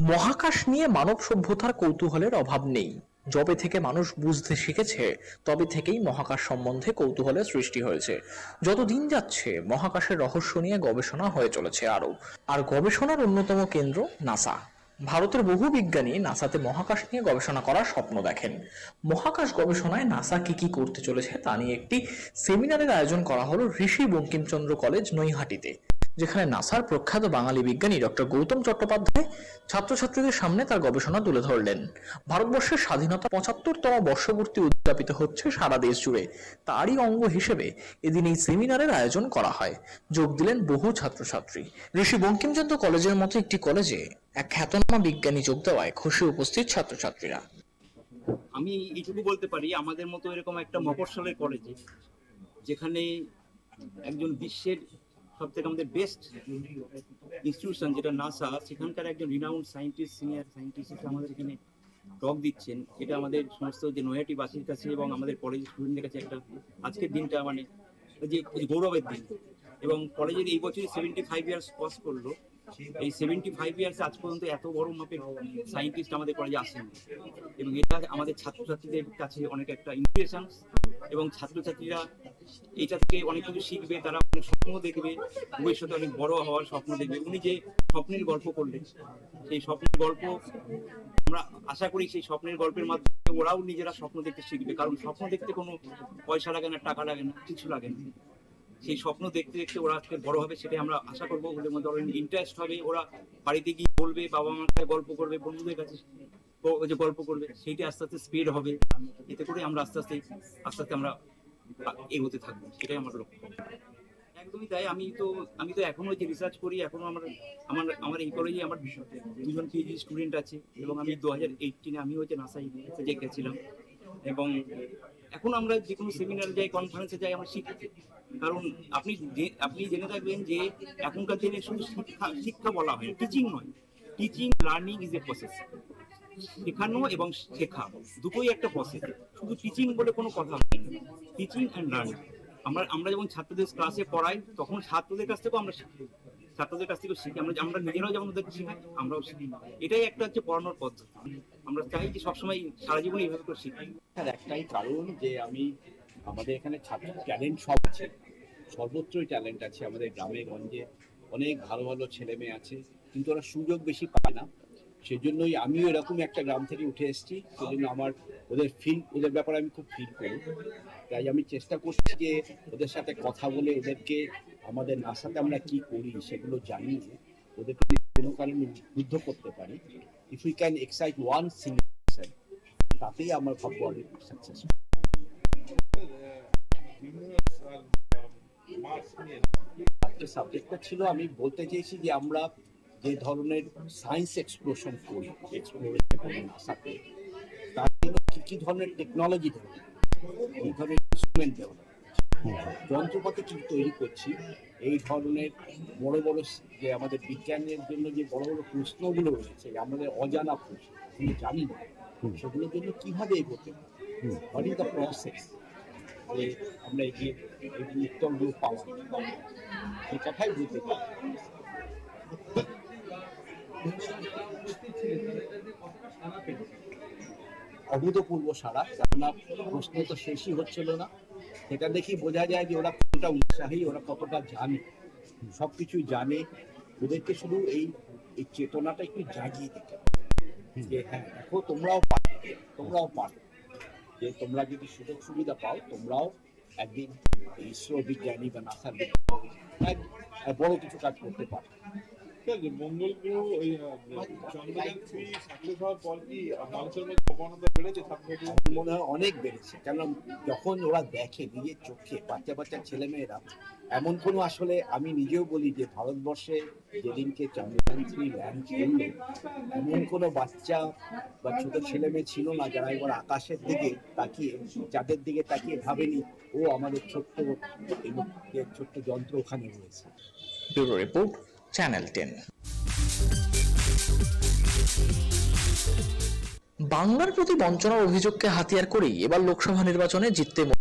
মহাকাশ নিয়ে মানব সভ্যতার কৌতূহলের অভাব নেই। যবে থেকে মানুষ বুঝতে শিখেছে, তবে থেকেই মহাকাশ সম্বন্ধে কৌতূহলের সৃষ্টি হয়েছে। যত দিন যাচ্ছে, মহাকাশের রহস্য নিয়ে গবেষণা হয়ে চলেছে আরও। আর গবেষণার অন্যতম কেন্দ্র নাসা। ভারতের বহু বিজ্ঞানী নাসাতে মহাকাশ নিয়ে গবেষণা করার স্বপ্ন দেখেন। মহাকাশ গবেষণায় নাসা কি কি করতে চলেছে তা নিয়ে একটি সেমিনারের আয়োজন করা হলো ঋষি বঙ্কিমচন্দ্র কলেজ নৈহাটিতে। যেখানে নাসার প্রখ্যাত বাঙালি বিজ্ঞানী ডক্টর গৌতম চট্টোপাধ্যায় ছাত্রছাত্রীদের সামনে তার গবেষণা তুলে ধরলেন। ভারতবর্ষের স্বাধীনতা পঁচাত্তরতম বর্ষপূর্তি উদযাপিত হচ্ছে সারা দেশ জুড়ে। তারই অঙ্গ হিসেবে এদিন এই সেমিনারের আয়োজন করা হয়। যোগ দিলেন বহু ছাত্রছাত্রী। ঋষি বঙ্কিমচন্দ্র কলেজের মতো একটি কলেজে এক খ্যাতনামা বিজ্ঞানী যোগ দেওয়ায় খুশি উপস্থিত ছাত্রছাত্রীরা। আমি এইটুকু বলতে পারি, আমাদের মতো এরকম একটা মফস্বলের কলেজে যেখানে একজন বিশ্বের সব থেকে আমাদের বেস্ট ইনস্টিটিউশন যেটা নাসা সেখানকার একজন রিনাউন্ড সায়েন্টিস্ট সিনিয়র সায়েন্টিস্ট আমাদের এখানে টক দিচ্ছেন। এটা আমাদের সমস্ত যে নয়াটি নৈহাটিবাসীর কাছে এবং আমাদের কলেজ স্টুডেন্টদের কাছে একটা আজকের দিনটা মানে যে গৌরবের দিন। এবং কলেজের এই বছরই সেভেন্টি ফাইভ ইয়ার্স পাস করল। এই সেভেন্টি ফাইভ ইয়ার্স আজ পর্যন্ত এত বড় মাপের সায়েন্টিস্ট আমাদের কলেজে আসেন। এবং এটা আমাদের ছাত্রছাত্রীদের কাছে অনেক একটা ইন্সপিরেশন এবং ছাত্রছাত্রীরা এটা থেকে অনেক কিছু শিখবে, তারা অনেক স্বপ্ন দেখবে, ভবিষ্যতে অনেক বড় হওয়ার স্বপ্ন দেখবে। উনি যে স্বপ্নের গল্প করলেন, সেই স্বপ্নের গল্প আমরা আশা করি সেই স্বপ্নের গল্পের মাধ্যমে ওরাও নিজেরা স্বপ্ন দেখতে শিখবে। কারণ স্বপ্ন দেখতে কোনো পয়সা লাগে না, টাকা লাগে না, কিছু লাগে না। সেই স্বপ্ন দেখতে দেখতে ওরা আজকে বড় হবে, সেটাই আমরা আশা করব। ওদের মধ্যে ওরা ইন্টারেস্ট হবে, ওরা বাড়িতে গিয়ে বলবে, বাবা মার কাছে গল্প করবে, বন্ধুদের কাছে যে গল্প করবে, সেইটা আস্তে আস্তে স্পিড হবে। এতে করে আমরা আস্তে আস্তে আস্তে আস্তে আমরা এগোতে থাকব, সেটাই আমার লক্ষ্য। একদমই তাই, আমি তো আমি তো এখনও যে রিসার্চ করি, এখনও আমার আমার আমার এই কলেজে আমার দুজন পিএইচডি স্টুডেন্ট আছে এবং আমি দু হাজার এইটিনে আমি হচ্ছে নাসাই যে গেছিলাম এবং এখন আমরা যে কোনো সেমিনারে যাই কনফারেন্সে যাই, আমরা শিখতে কারণ আপনি আপনি জেনে থাকবেন যে এখনকার দিনে শুধু শিক্ষা শিক্ষা বলা হয় টিচিং নয়। Teaching learning is a process শেখানো এবং শেখা, দুটোই একটা প্রসেস শুধু টিচিং বলে কোনো কথা হয় না টিচিং অ্যান্ড লার্নিং আমরা আমরা যখন ছাত্রদের ক্লাসে পড়াই, তখন ছাত্রদের কাছ থেকেও আমরা শিখি। ছাত্রদের কাছ থেকেও শিখি। আমরা আমরা নিজেরাও যেমন ওদেরকে শিখাই আমরাও শিখি। এটাই একটা হচ্ছে পড়ানোর পদ্ধতি। আমরা চাই যে সবসময় সারা জীবন এইভাবে করে শিখি। তার একটাই কারণ যে আমি, আমাদের এখানে ছাত্র ট্যালেন্ট সব আছে। সর্বত্রই ট্যালেন্ট আছে। আমাদের গ্রামে, গঞ্জে অনেক ভালো ভালো ছেলে মেয়ে আছে। কিন্তু ওরা সুযোগ বেশি পায় না। সেই জন্যই আমিও এরকম একটা গ্রাম থেকে উঠে এসেছি সেই জন্য আমার ওদের ফিল ওদের ব্যাপারে আমি খুব ফিল করি। তাই আমি চেষ্টা করছি যে ওদের সাথে কথা বলে ওদেরকে আমাদের নাসাতে আমরা কি করি সেগুলো জানিয়ে ওদেরকে কোনো কারণে উদ্বুদ্ধ করতে পারি। If you can excite one single তাতেই আমার ভাববো অনেক সাকসেস সাবজেক্টটা ছিল আমি বলতে চেয়েছি যে আমরা যে ধরনের সায়েন্স এক্সপ্লোশন করি এক্সপ্লোরেশন নাসাতে তার জন্য কি কি ধরনের টেকনোলজি দেবো? এই ধরনের ইনস্ট্রুমেন্ট দেবো। যন্ত্রপাতি কি তৈরি করছি? এই ধরনের বড় বড় যে আমাদের বিজ্ঞানের জন্য যে বড় বড় প্রশ্নগুলো রয়েছে আমাদের অজানা প্রশ্ন জানি না, সেগুলোর জন্য কীভাবে এগোতে হোয়াট ইজ দ্য প্রসেস যে আমরা এগিয়ে এই উত্তরগুলো পাওয়া সেই কথাই বলতে পারি। অভূতপূর্ব সারা, কেননা প্রশ্ন তো শেষই হচ্ছিল না। সেটা দেখেই বোঝা যায় যে ওরা কতটা উৎসাহী, ওরা কতটা জানে। সব কিছুই জানে। ওদেরকে শুধু এই এই চেতনাটা একটু জাগিয়ে দিতে। যে হ্যাঁ দেখো তোমরাও পারো তোমরাও পারো। যে তোমরা যদি সুযোগ সুবিধা পাও, তোমরাও একদিন ইসরো বিজ্ঞানী বা নাসার বিজ্ঞানী এক বড় কিছু কাজ করতে পারো। মঙ্গল গ্রহ ওই চন্দ্রযান থ্রি সাকসেস হওয়ার পর কি মানুষের মধ্যে প্রবণতা বেড়েছে? মনে হয় অনেক বেড়েছে। কেন যখন ওরা দেখে নিজের চোখে বাচ্চা বাচ্চা ছেলে মেয়েরা এমন কোনো আসলে আমি নিজেও বলি যে ভারতবর্ষে যেদিনকে চন্দ্রযান থ্রি ল্যান্ড করল এমন কোনো বাচ্চা বা ছোট ছেলে মেয়ে ছিল না যারা এবার আকাশের দিকে তাকিয়ে চাঁদের দিকে তাকিয়ে ভাবেনি ও আমাদের ছোট্ট ছোট্ট যন্ত্র ওখানে রয়েছে। রিপোর্ট। চ্যানেল টেন বাংলার প্রতি বঞ্চনার অভিযোগকে হাতিয়ার করেই এবার লোকসভা নির্বাচনে জিততে